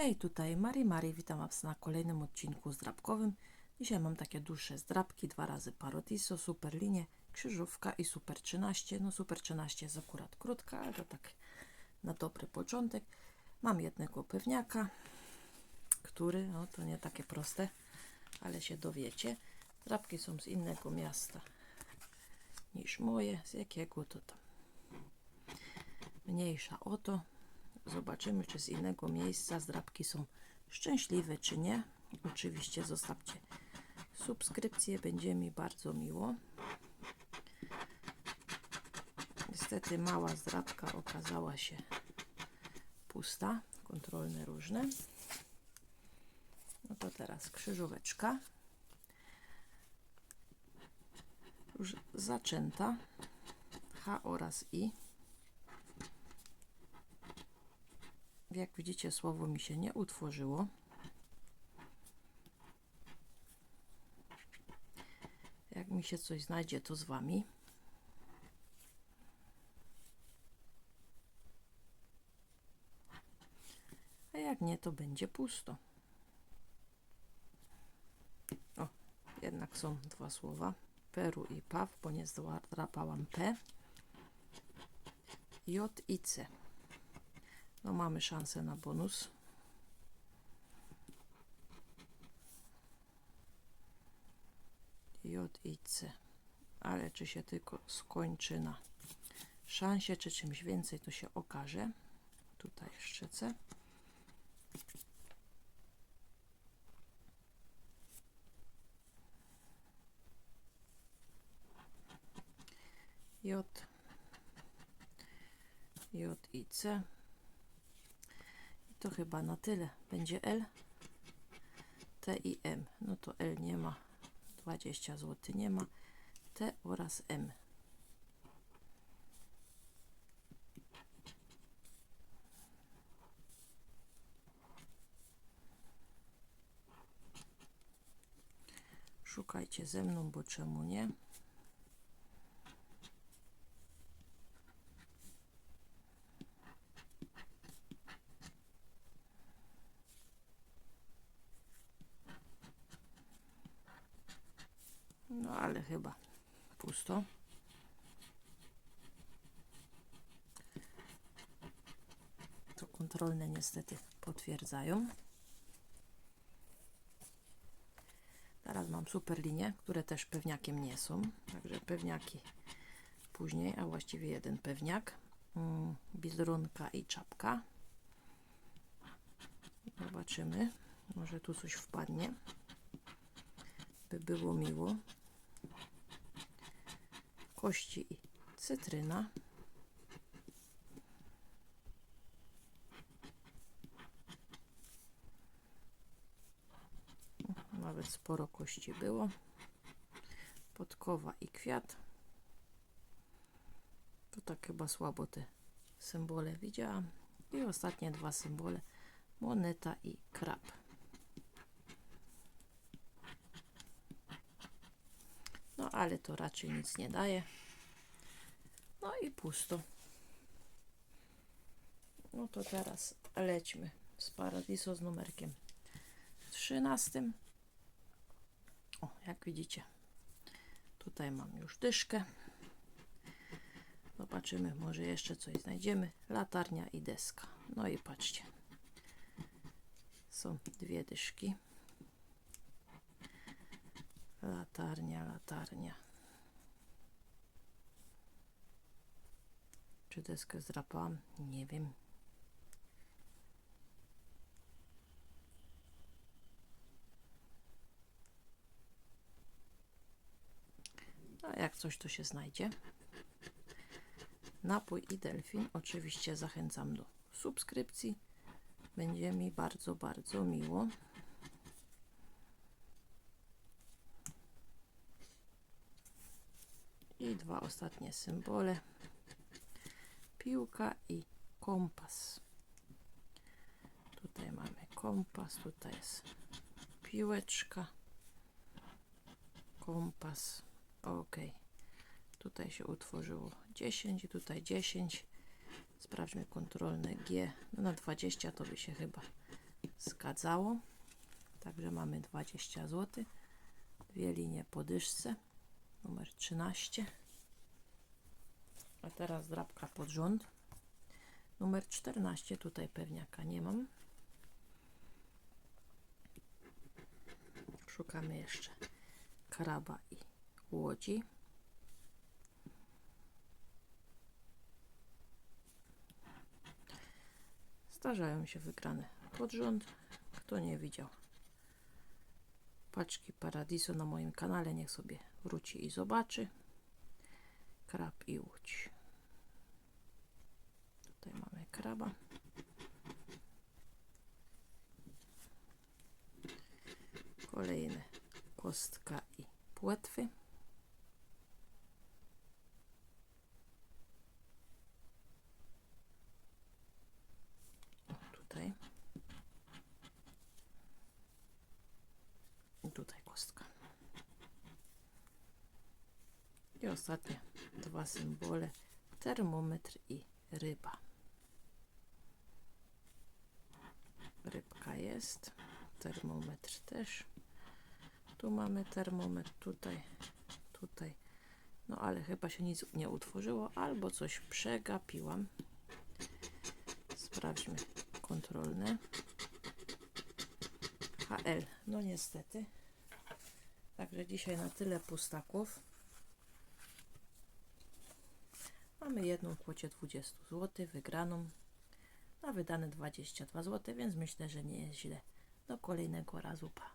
Hej, tutaj Mari Mari, witam Was na kolejnym odcinku zdrabkowym. Dzisiaj mam takie dłuższe zdrabki, dwa razy Parotiso, Super Linie, Krzyżówka i Super 13. No Super 13 jest akurat krótka, ale to tak na dobry początek. Mam jednego pewniaka, który, no to nie takie proste, ale się dowiecie. Zdrabki są z innego miasta niż moje, z jakiego to tam mniejsza o to. Zobaczymy, czy z innego miejsca zdrabki są szczęśliwe, czy nie. Oczywiście zostawcie subskrypcję, będzie mi bardzo miło. Niestety mała zdrabka okazała się pusta, kontrolne różne. No to teraz krzyżóweczka. Już zaczęta. H oraz I. Jak widzicie, słowo mi się nie utworzyło. Jak mi się coś znajdzie, to z Wami. A jak nie, to będzie pusto. O, jednak są dwa słowa. Peru i Paw, bo nie zdrapałam P. J i C. No mamy szansę na bonus. J i C. Ale czy się tylko skończy na szansie, czy czymś więcej, to się okaże. Tutaj jeszcze C. J. J i C. To chyba na tyle. Będzie L, T i M. No to L nie ma. 20 zł nie ma. T oraz M. Szukajcie ze mną, bo czemu nie? No ale chyba pusto. To kontrolne niestety potwierdzają. Teraz mam super linie, które też pewniakiem nie są. Także pewniaki później, a właściwie jeden pewniak. Mm, Bizrunka i czapka. Zobaczymy. Może tu coś wpadnie. By było miło kości i cytryna. Nawet sporo kości było. Podkowa i kwiat. To tak chyba słabo te symbole widziałam. I ostatnie dwa symbole. Moneta i krab. No ale to raczej nic nie daje. No i pusto. No to teraz lećmy z Paradiso z numerkiem 13. O, jak widzicie, tutaj mam już dyszkę. Zobaczymy, może jeszcze coś znajdziemy. Latarnia i deska. No i patrzcie. Są dwie dyszki. Latarnia, latarnia. Czy deskę zdrapałam? Nie wiem. A jak coś, to się znajdzie. Napój i delfin. Oczywiście zachęcam do subskrypcji. Będzie mi bardzo, bardzo miło. I dwa ostatnie symbole. Piłka i kompas. Tutaj mamy kompas, tutaj jest piłeczka. Kompas. Ok. Tutaj się utworzyło 10, tutaj 10. Sprawdźmy kontrolne G. No na 20 to by się chyba zgadzało. Także mamy 20 zł. Dwie linie po dyszce. Numer 13. Teraz drapka pod rząd. Numer 14. Tutaj pewniaka nie mam. Szukamy jeszcze kraba i łodzi. Zdarzają się wygrane pod rząd. Kto nie widział paczki Paradiso na moim kanale, niech sobie wróci i zobaczy. Krab i łódź. Kraba. Kolejne kostka i płetwy. Tutaj. Tutaj kostka. I ostatnie dwa symbole. Termometr i ryba. Jest. Termometr też. Tu mamy termometr, tutaj, tutaj. No ale chyba się nic nie utworzyło, albo coś przegapiłam. Sprawdźmy kontrolne. HL. No niestety. Także dzisiaj na tyle pustaków. Mamy jedną kwocie 20 zł wygraną na wydane 22 zł, więc myślę, że nie jest źle. Do kolejnego razu. Pa.